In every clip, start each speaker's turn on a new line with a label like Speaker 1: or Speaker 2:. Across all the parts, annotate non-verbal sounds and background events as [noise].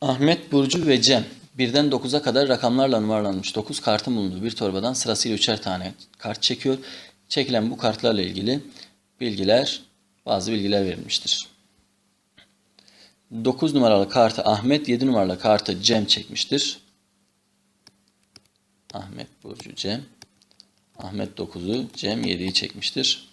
Speaker 1: Ahmet, Burcu ve Cem birden 9'a kadar rakamlarla numaralanmış 9 kartın bulunduğu bir torbadan sırasıyla üçer tane kart çekiyor. Çekilen bu kartlarla ilgili bilgiler, bazı bilgiler verilmiştir. 9 numaralı kartı Ahmet, 7 numaralı kartı Cem çekmiştir. Ahmet, Burcu, Cem. Ahmet 9'u, Cem 7'yi çekmiştir.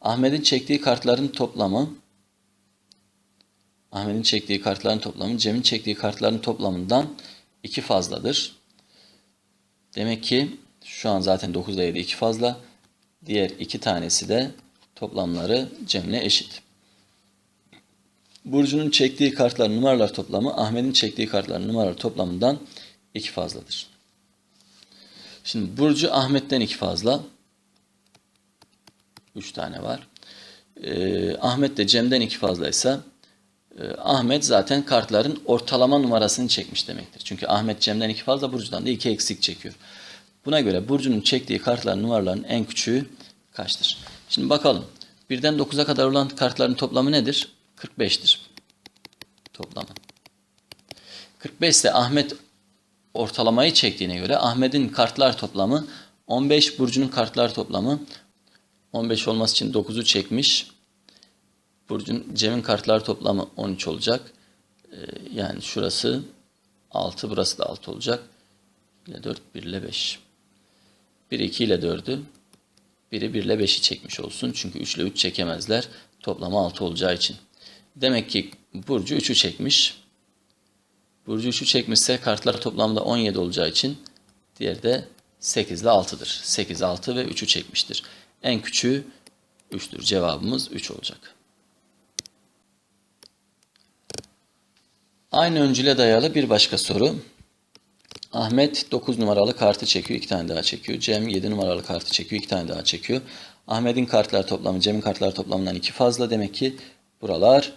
Speaker 1: Ahmet'in çektiği kartların toplamı Ahmet'in çektiği kartların toplamı Cem'in çektiği kartların toplamından 2 fazladır. Demek ki şu an zaten 9 ile 7 2 fazla. Diğer iki tanesi de toplamları Cem'le eşit. Burcu'nun çektiği kartların numaralar toplamı Ahmet'in çektiği kartların numaralar toplamından 2 fazladır. Şimdi Burcu Ahmet'ten 2 fazla. 3 tane var. Ee, Ahmet de Cem'den 2 fazlaysa Ahmet zaten kartların ortalama numarasını çekmiş demektir. Çünkü Ahmet Cem'den 2 fazla, Burcu'dan da 2 eksik çekiyor. Buna göre Burcu'nun çektiği kartların numaralarının en küçüğü kaçtır? Şimdi bakalım. Birden 9'a kadar olan kartların toplamı nedir? 45'tir. Toplamı. 45 ise Ahmet ortalamayı çektiğine göre Ahmet'in kartlar toplamı 15, Burcu'nun kartlar toplamı 15 olması için 9'u çekmiş. Burcu'nun Cem'in kartlar toplamı 13 olacak. Ee, yani şurası 6, burası da 6 olacak. 1 ile 4, 1 ile 5. 1, 2 ile 4'ü, biri 1 ile 5'i çekmiş olsun. Çünkü 3 ile 3 çekemezler. Toplamı 6 olacağı için. Demek ki Burcu 3'ü çekmiş. Burcu 3'ü çekmişse kartlar toplamda 17 olacağı için diğeri de 8 ile 6'dır. 8, 6 ve 3'ü çekmiştir. En küçüğü 3'tür. Cevabımız 3 olacak. Aynı öncüle dayalı bir başka soru. Ahmet 9 numaralı kartı çekiyor, 2 tane daha çekiyor. Cem 7 numaralı kartı çekiyor, 2 tane daha çekiyor. Ahmet'in kartlar toplamı Cem'in kartlar toplamından 2 fazla. Demek ki buralar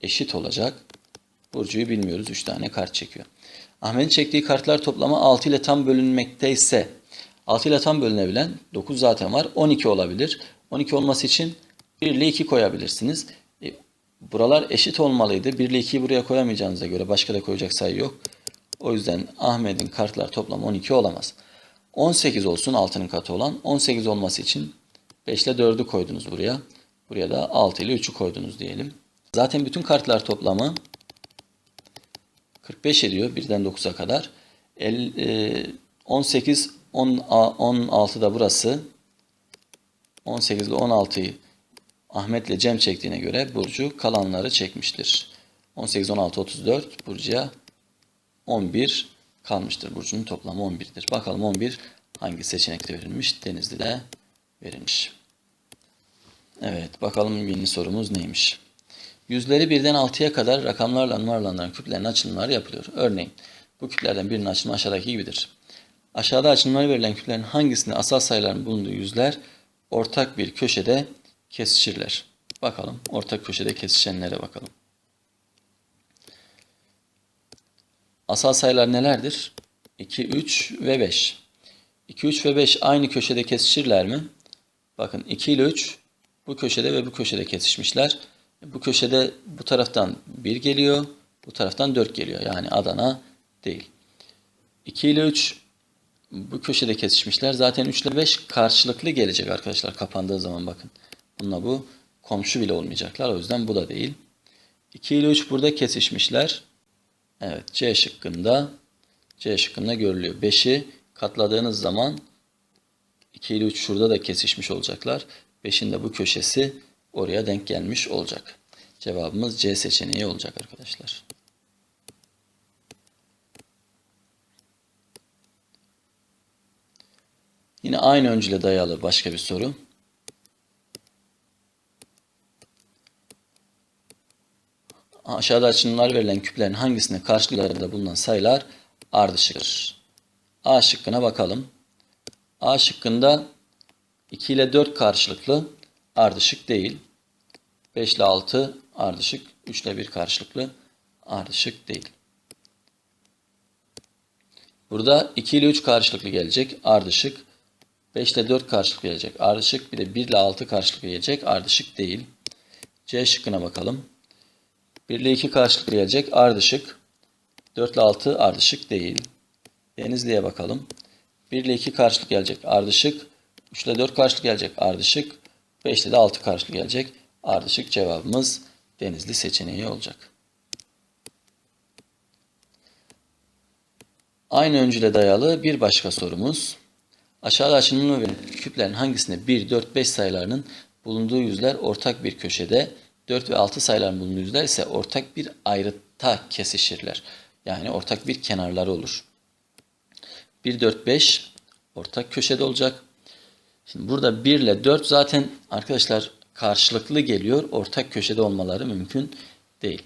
Speaker 1: eşit olacak. Burcu'yu bilmiyoruz. 3 tane kart çekiyor. Ahmet'in çektiği kartlar toplamı 6 ile tam bölünmekteyse 6 ile tam bölünebilen 9 zaten var. 12 olabilir. 12 olması için 1 ile 2 koyabilirsiniz. Buralar eşit olmalıydı. 1 ile 2'yi buraya koyamayacağınıza göre başka da koyacak sayı yok. O yüzden Ahmet'in kartlar toplamı 12 olamaz. 18 olsun altının katı olan. 18 olması için 5 ile 4'ü koydunuz buraya. Buraya da 6 ile 3'ü koydunuz diyelim. Zaten bütün kartlar toplamı 45 ediyor birden 9'a kadar. El, e, 18, 10, 16 da burası. 18 ile 16'yı Ahmet ile Cem çektiğine göre Burcu kalanları çekmiştir. 18, 16, 34 Burcu'ya 11 kalmıştır. Burcu'nun toplamı 11'dir. Bakalım 11 hangi seçenekte verilmiş? Denizli'de verilmiş. Evet bakalım yeni sorumuz neymiş? Yüzleri birden 6'ya kadar rakamlarla numaralandıran küplerin açılımları yapılıyor. Örneğin bu küplerden birinin açılımı aşağıdaki gibidir. Aşağıda açılımları verilen küplerin hangisinde asal sayıların bulunduğu yüzler ortak bir köşede kesişirler. Bakalım ortak köşede kesişenlere bakalım. Asal sayılar nelerdir? 2, 3 ve 5. 2, 3 ve 5 aynı köşede kesişirler mi? Bakın 2 ile 3 bu köşede ve bu köşede kesişmişler. Bu köşede bu taraftan 1 geliyor, bu taraftan 4 geliyor. Yani Adana değil. 2 ile 3 bu köşede kesişmişler. Zaten 3 ile 5 karşılıklı gelecek arkadaşlar kapandığı zaman bakın. Bununla bu komşu bile olmayacaklar. O yüzden bu da değil. 2 ile 3 burada kesişmişler. Evet C şıkkında C şıkkında görülüyor. 5'i katladığınız zaman 2 ile 3 şurada da kesişmiş olacaklar. 5'in de bu köşesi oraya denk gelmiş olacak. Cevabımız C seçeneği olacak arkadaşlar. Yine aynı öncüle dayalı başka bir soru. Aşağıda açılımlar verilen küplerin hangisinde karşılıklarında bulunan sayılar ardışıktır? A şıkkına bakalım. A şıkkında 2 ile 4 karşılıklı ardışık değil. 5 ile 6 ardışık, 3 ile 1 karşılıklı ardışık değil. Burada 2 ile 3 karşılıklı gelecek ardışık. 5 ile 4 karşılıklı gelecek ardışık. Bir de 1 ile 6 karşılıklı gelecek ardışık değil. C şıkkına bakalım. 1 ile 2 karşılıklı gelecek ardışık. 4 ile 6 ardışık değil. Denizli'ye bakalım. 1 ile 2 karşılık gelecek ardışık. 3 ile 4 karşılık gelecek ardışık. 5 ile de 6 karşılık gelecek ardışık. Cevabımız Denizli seçeneği olacak. Aynı öncüle dayalı bir başka sorumuz. Aşağıda açılımlı verilen küplerin hangisinde 1, 4, 5 sayılarının bulunduğu yüzler ortak bir köşede, 4 ve 6 sayıların bulunduğu yüzler ise ortak bir ayrıta kesişirler. Yani ortak bir kenarları olur. 1, 4, 5 ortak köşede olacak. Şimdi burada 1 ile 4 zaten arkadaşlar karşılıklı geliyor. Ortak köşede olmaları mümkün değil.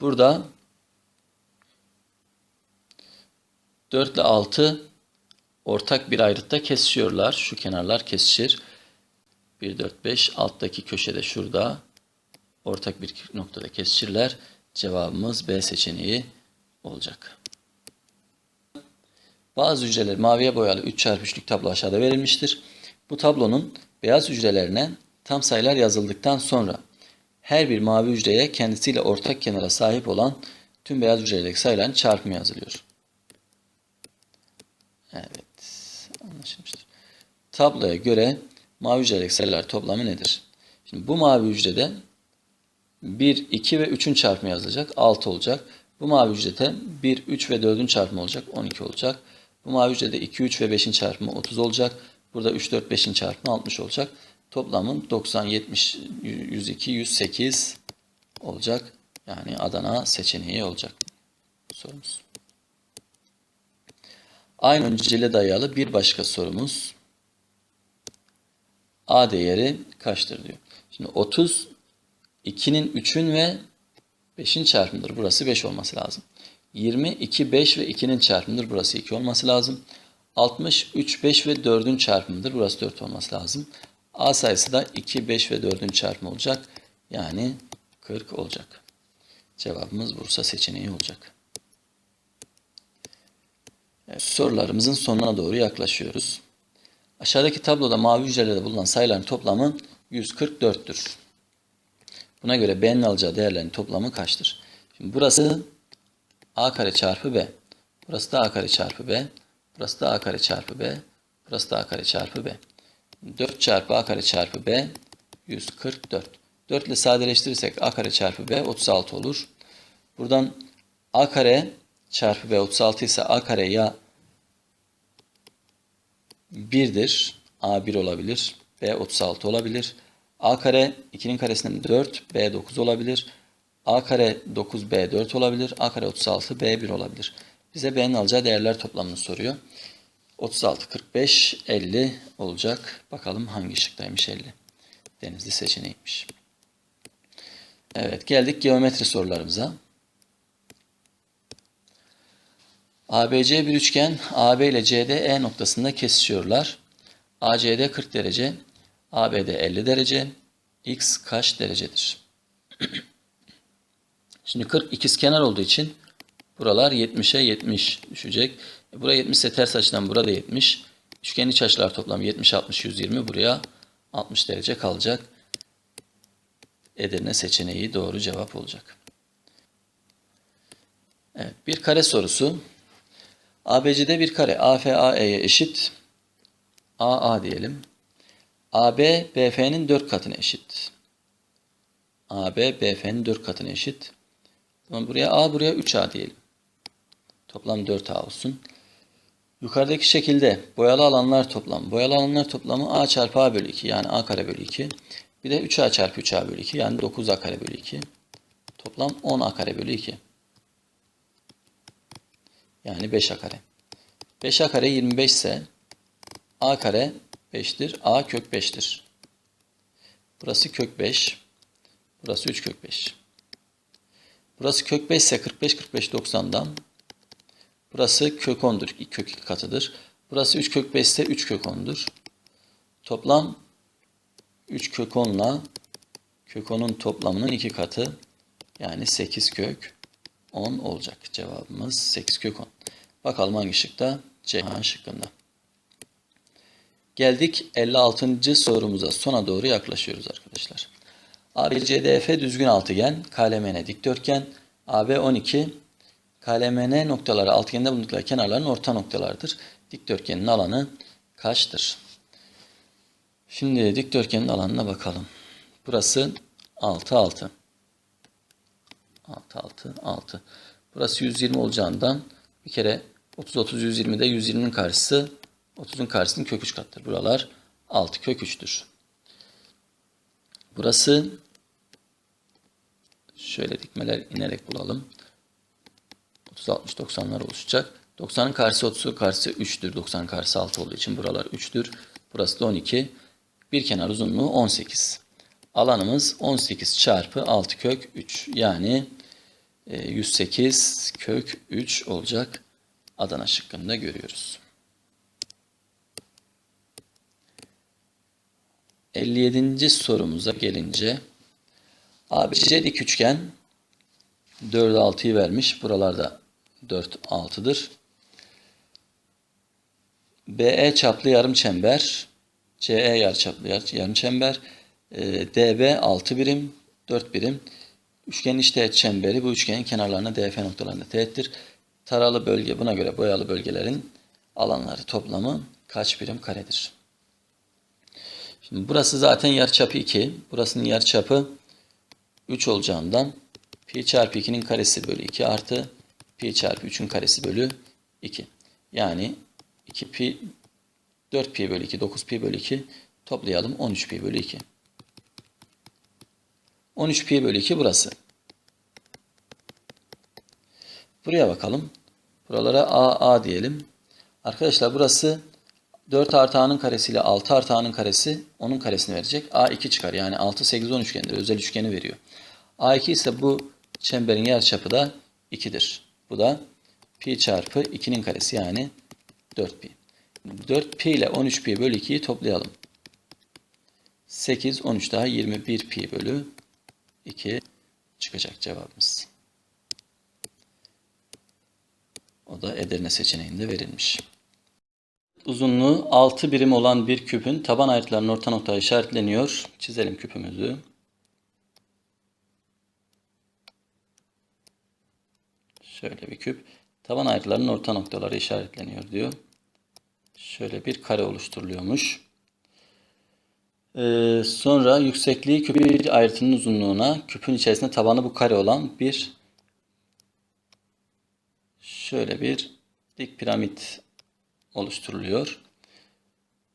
Speaker 1: Burada 4 ile 6 ortak bir ayrıtta kesişiyorlar. Şu kenarlar kesişir. 1, 4, 5 alttaki köşede şurada ortak bir noktada kesişirler. Cevabımız B seçeneği olacak. Bazı hücreler maviye boyalı 3 çarpı 3'lük tablo aşağıda verilmiştir. Bu tablonun beyaz hücrelerine tam sayılar yazıldıktan sonra her bir mavi hücreye kendisiyle ortak kenara sahip olan tüm beyaz hücrelerdeki sayıların çarpımı yazılıyor. Evet, anlaşılmıştır. Tabloya göre mavi hücredeki sayılar toplamı nedir? Şimdi bu mavi hücrede 1, 2 ve 3'ün çarpımı yazılacak. 6 olacak. Bu mavi hücrede 1, 3 ve 4'ün çarpımı olacak. 12 olacak. Bu mavi hücrede 2, 3 ve 5'in çarpımı 30 olacak. Burada 3, 4, 5'in çarpımı 60 olacak. Toplamın 90, 70, 102, 108 olacak. Yani Adana seçeneği olacak. Sorumuz. Aynı önceliğe dayalı bir başka sorumuz. A değeri kaçtır diyor. Şimdi 30 2'nin 3'ün ve 5'in çarpımıdır. Burası 5 olması lazım. 20 2 5 ve 2'nin çarpımıdır. Burası 2 olması lazım. 60 3 5 ve 4'ün çarpımıdır. Burası 4 olması lazım. A sayısı da 2 5 ve 4'ün çarpımı olacak. Yani 40 olacak. Cevabımız Bursa seçeneği olacak. Evet, sorularımızın sonuna doğru yaklaşıyoruz. Aşağıdaki tabloda mavi hücrelerde bulunan sayıların toplamı 144'tür. Buna göre B'nin alacağı değerlerin toplamı kaçtır? Şimdi burası A kare çarpı B. Burası da A kare çarpı B. Burası da A kare çarpı B. Burası da A kare çarpı B. 4 çarpı A kare çarpı B 144. 4 ile sadeleştirirsek A kare çarpı B 36 olur. Buradan A kare çarpı B 36 ise A kare ya 1'dir. A 1 olabilir. B 36 olabilir. A kare 2'nin karesinden 4, B 9 olabilir. A kare 9, B 4 olabilir. A kare 36, B 1 olabilir. Bize B'nin alacağı değerler toplamını soruyor. 36, 45, 50 olacak. Bakalım hangi şıktaymış 50. Denizli seçeneğiymiş. Evet geldik geometri sorularımıza. ABC bir üçgen AB ile CD E noktasında kesişiyorlar. ACD 40 derece, ABD 50 derece, X kaç derecedir? [clears throat] Şimdi 40 ikizkenar olduğu için buralar 70'e 70 düşecek. E buraya 70 ise ters açıdan burada 70. Üçgenin iç açılar toplamı 70, 60, 120. Buraya 60 derece kalacak. Edirne seçeneği doğru cevap olacak. Evet, bir kare sorusu. ABC'de bir kare AFAE'ye eşit. AA diyelim. AB BF'nin 4 katına eşit. AB BF'nin 4 katına eşit. Tamam buraya A buraya 3A diyelim. Toplam 4A olsun. Yukarıdaki şekilde boyalı alanlar toplamı. Boyalı alanlar toplamı A çarpı A bölü 2 yani A kare bölü 2. Bir de 3A çarpı 3A bölü 2 yani 9A kare bölü 2. Toplam 10A kare bölü 2. Yani 5A kare. 5A kare 25 ise A kare 5'tir. A kök 5'tir. Burası kök 5. Burası 3 kök 5. Burası kök 5 ise 45 45 90'dan. Burası kök 10'dur. Kök 2 katıdır. Burası 3 kök 5 ise 3 kök 10'dur. Toplam 3 kök 10 ile kök 10'un toplamının 2 katı yani 8 kök 10 olacak. Cevabımız 8 kök 10. Bakalım hangi şıkta? Ceyhan şıkkında. Geldik 56. sorumuza. Sona doğru yaklaşıyoruz arkadaşlar. ABCDF düzgün altıgen, KLMN dikdörtgen, AB 12, KLMN noktaları altıgende bulundukları kenarların orta noktalardır. Dikdörtgenin alanı kaçtır? Şimdi dikdörtgenin alanına bakalım. Burası 6 6. 6 6 6. Burası 120 olacağından bir kere 30 30 120'de 120'nin karşısı 30'un karşısının kök 3 kattır. Buralar 6 kök 3'tür. Burası şöyle dikmeler inerek bulalım. 30 60 90'lar oluşacak. 90'ın karşısı 30'un karşısı 3'tür. 90'ın karşısı 6 olduğu için buralar 3'tür. Burası da 12. Bir kenar uzunluğu 18. Alanımız 18 çarpı 6 kök 3. Yani e, 108 kök 3 olacak. Adana şıkkında görüyoruz. 57. sorumuza gelince ABC dik üçgen 4 6'yı vermiş. Buralarda 4 6'dır. BE çaplı yarım çember, CE yarıçaplı yar- yarım çember, e, DB 6 birim, 4 birim. Üçgenin iç teğet çemberi bu üçgenin kenarlarına DF noktalarında teğettir. Taralı bölge buna göre boyalı bölgelerin alanları toplamı kaç birim karedir? Burası zaten yarıçapı 2. Burasının yarıçapı 3 olacağından pi çarpı 2'nin karesi bölü 2 artı pi çarpı 3'ün karesi bölü 2. Yani 2 pi 4 pi bölü 2 9 pi bölü 2 toplayalım 13 pi bölü 2. 13 pi bölü 2 burası. Buraya bakalım. Buralara a a diyelim. Arkadaşlar burası 4 artı a'nın karesi ile 6 artı a'nın karesi onun karesini verecek. a 2 çıkar. Yani 6 8 10 üçgendir. Özel üçgeni veriyor. a 2 ise bu çemberin yarıçapı da 2'dir. Bu da pi çarpı 2'nin karesi yani 4 pi. 4 pi ile 13 pi bölü 2'yi toplayalım. 8, 13 daha 21 pi bölü 2 çıkacak cevabımız. O da Edirne seçeneğinde verilmiş. Uzunluğu 6 birim olan bir küpün taban ayrıtlarının orta noktaya işaretleniyor. Çizelim küpümüzü. Şöyle bir küp. Taban ayrıtlarının orta noktaları işaretleniyor diyor. Şöyle bir kare oluşturuluyormuş. Ee, sonra yüksekliği küpün bir ayrıtının uzunluğuna küpün içerisinde tabanı bu kare olan bir şöyle bir dik piramit oluşturuluyor.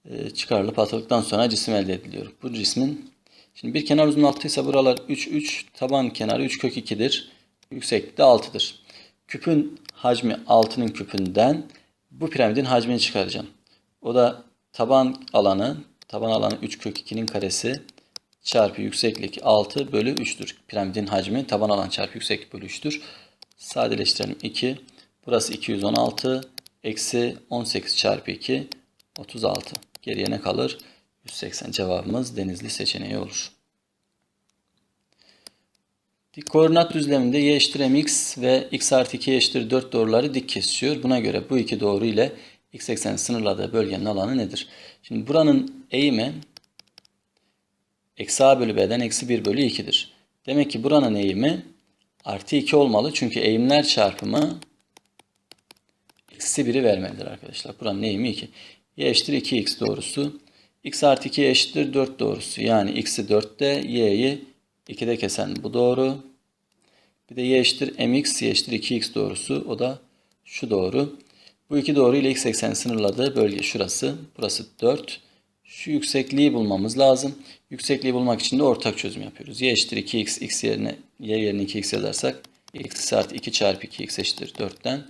Speaker 1: Ee, çıkarılıp atıldıktan sonra cisim elde ediliyor. Bu cismin şimdi bir kenar uzunluğu 6 ise buralar 3 3 taban kenarı 3 kök 2'dir. Yüksekliği de 6'dır. Küpün hacmi 6'nın küpünden bu piramidin hacmini çıkaracağım. O da taban alanı taban alanı 3 kök 2'nin karesi çarpı yükseklik 6 bölü 3'tür. Piramidin hacmi taban alan çarpı yükseklik bölü 3'tür. Sadeleştirelim 2. Burası 216 eksi 18 çarpı 2 36. Geriye ne kalır? 180 cevabımız denizli seçeneği olur. Dik koordinat düzleminde y eşittir mx ve x artı 2 eşittir 4 doğruları dik kesişiyor. Buna göre bu iki doğru ile x ekseni sınırladığı bölgenin alanı nedir? Şimdi buranın eğimi eksi a bölü b'den eksi 1 bölü 2'dir. Demek ki buranın eğimi artı 2 olmalı. Çünkü eğimler çarpımı eksi 1'i vermelidir arkadaşlar. Buranın eğimi 2. y eşittir 2x doğrusu. x artı 2 eşittir 4 doğrusu. Yani x'i 4'te y'yi 2'de kesen bu doğru. Bir de y eşittir mx, y eşittir 2x doğrusu. O da şu doğru. Bu iki doğru ile x ekseni sınırladığı bölge şurası. Burası 4. Şu yüksekliği bulmamız lazım. Yüksekliği bulmak için de ortak çözüm yapıyoruz. y eşittir 2x, x yerine y yerine 2x yazarsak x artı 2 çarpı 2x eşittir 4'ten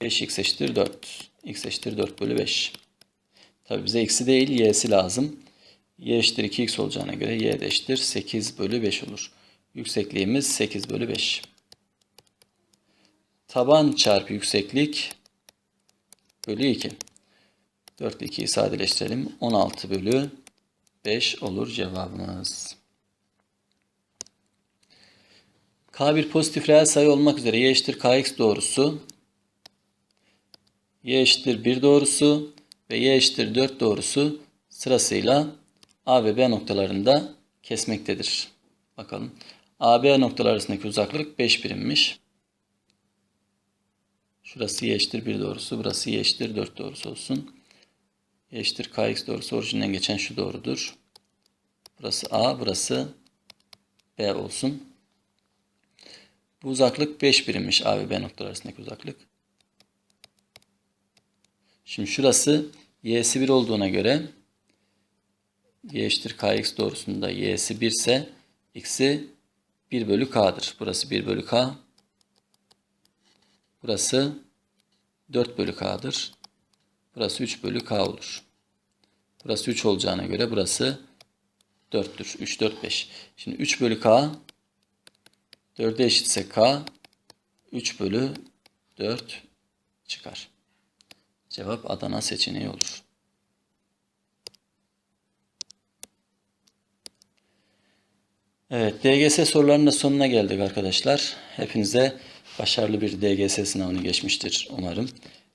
Speaker 1: 5x eşittir 4. x eşittir 4 bölü 5. Tabi bize x'i değil y'si lazım. y eşittir 2x olacağına göre y eşittir 8 bölü 5 olur. Yüksekliğimiz 8 bölü 5. Taban çarpı yükseklik bölü 2. 4 ile 2'yi sadeleştirelim. 16 bölü 5 olur cevabımız. K bir pozitif reel sayı olmak üzere y eşittir kx doğrusu y eşittir 1 doğrusu ve y eşittir 4 doğrusu sırasıyla A ve B noktalarında kesmektedir. Bakalım. A, B noktalar arasındaki uzaklık 5 birimmiş. Şurası y eşittir 1 doğrusu. Burası y eşittir 4 doğrusu olsun. y eşittir kx doğrusu orijinden geçen şu doğrudur. Burası a, burası b olsun. Bu uzaklık 5 birimmiş a ve b noktalar arasındaki uzaklık. Şimdi şurası y'si 1 olduğuna göre y eşittir kx doğrusunda y'si 1 ise x'i 1 bölü k'dır. Burası 1 bölü k. Burası 4 bölü k'dır. Burası 3 bölü k olur. Burası 3 olacağına göre burası 4'tür. 3, 4, 5. Şimdi 3 bölü k 4'e eşitse k 3 bölü 4 çıkar. Cevap Adana seçeneği olur. Evet, DGS sorularının da sonuna geldik arkadaşlar. Hepinize başarılı bir DGS sınavını geçmiştir umarım.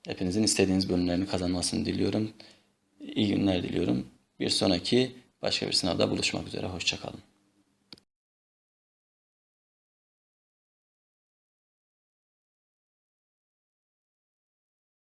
Speaker 1: Hepinizin istediğiniz bölümlerini kazanmasını diliyorum. İyi günler diliyorum. Bir sonraki başka bir sınavda buluşmak üzere. Hoşçakalın.